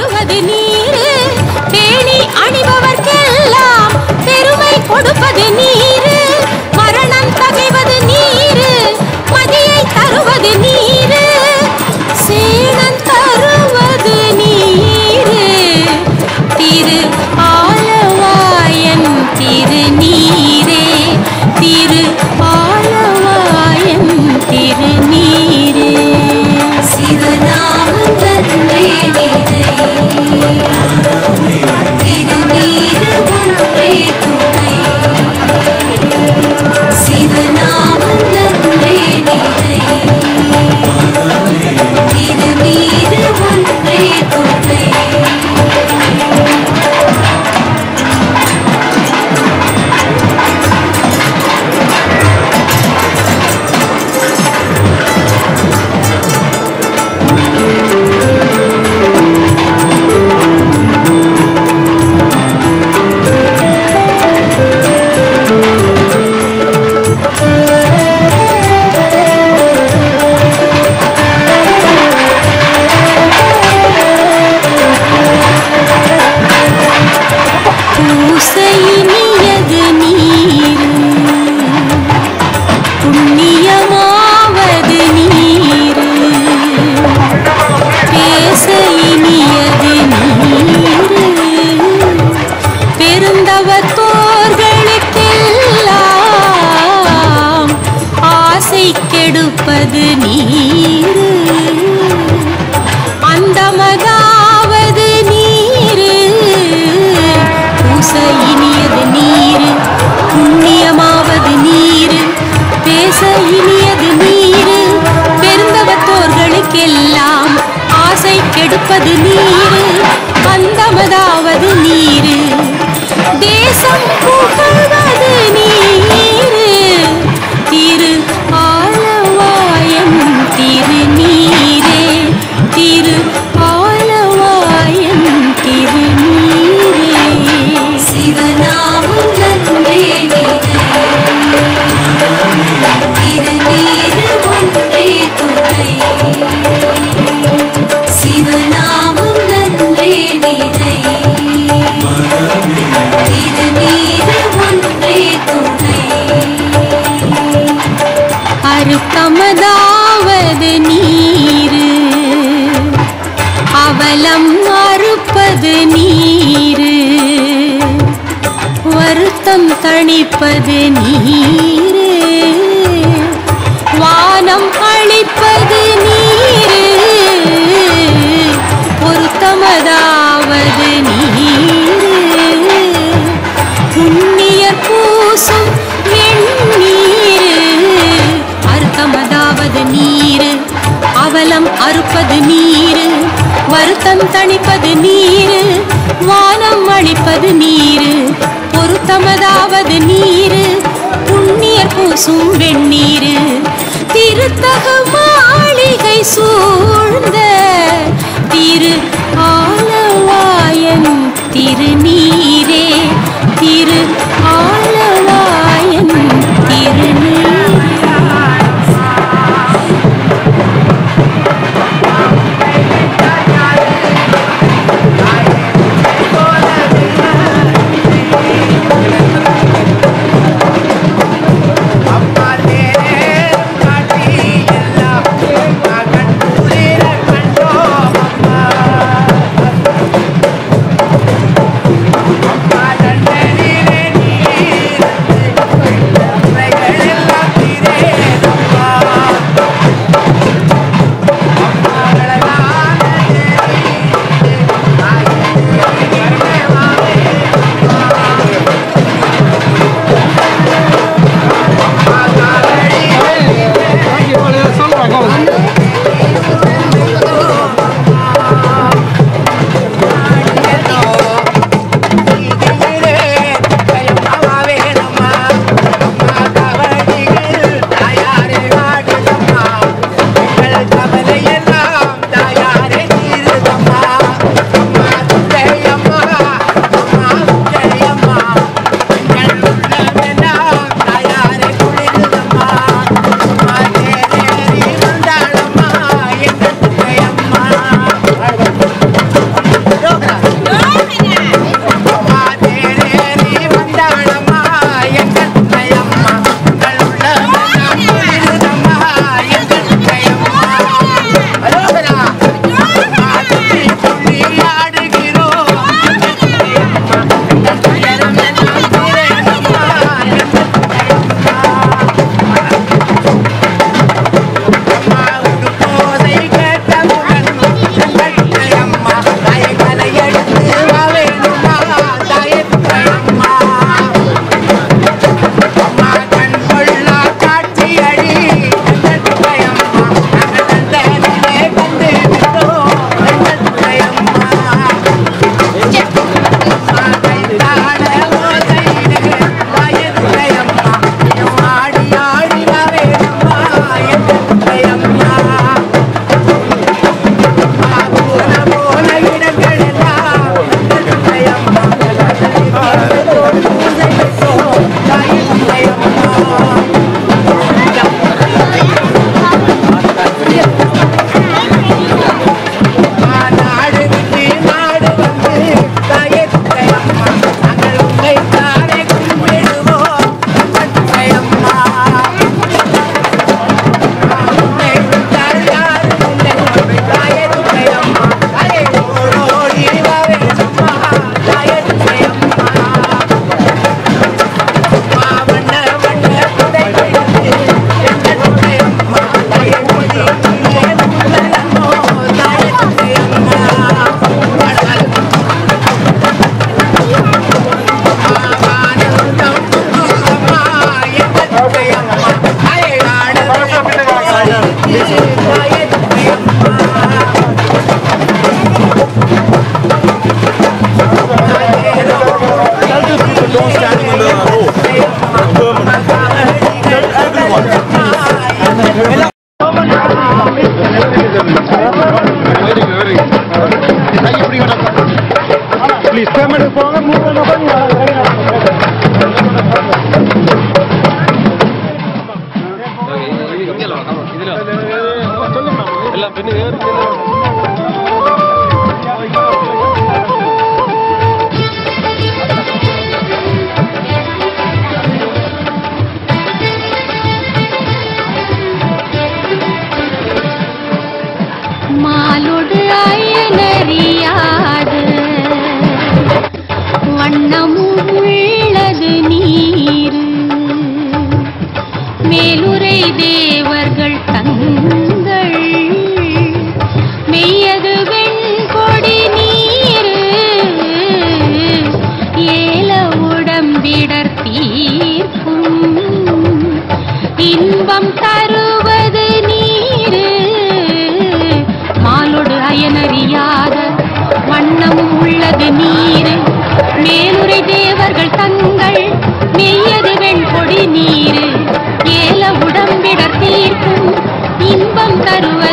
தருவது நீரு. பேணி அணிபவர்க்கெல்லாம் பெருமை கொடுப்பது நீரு. மரணம் தகைவது நீரு. மதியை தருவது நீரு. சேணம் தருவது நீரு. திரு ஆலவாயன் திரு நீரே. திரு ஆலவாயன் திரு நீரே. சிவநாமம் தன்றே ஆசை கெடுப்பது நீரு. அந்தமதாவது நீர். பூச இனியது நீர். புண்ணியமாவது நீர். பேச இனியது நீர். பெருந்தவத்தோர்களுக்கெல்லாம் ஆசை கெடுப்பது நீர். அந்தமதாவது நீர். தேசம் புகழ்வது வருத்தம் தணிப்பது நீரே. வானம் அழிப்பது நீரே. பொருத்தமதாவது நீரே. புண்ணியர் பூசும் வெண்ணீரு அர்த்தமதாவது நீரு. அவலம் அறுப்பது நீரு. வருத்தம் தணிப்பது நீரு. வானம் அழிப்பது நீரு. பொருத்தமதாவது நீரு புண்ணியர் பூசும் வெண்ணீரு திருத்தக மாளிகை சூழ்ந்த திரு ஆலவாயன் திருநீர் 诶广安同学麻烦你了 இன்பம் தருவது நீரு. மாலோடு அயனறியாத வண்ணமும் உள்ளது நீரு. மேலுரை தேவர்கள் தங்கள் மெய்யது வெண்கொடி நீரு. ஏல உடம்பிடர் தீர்க்கும் இன்பம் தருவது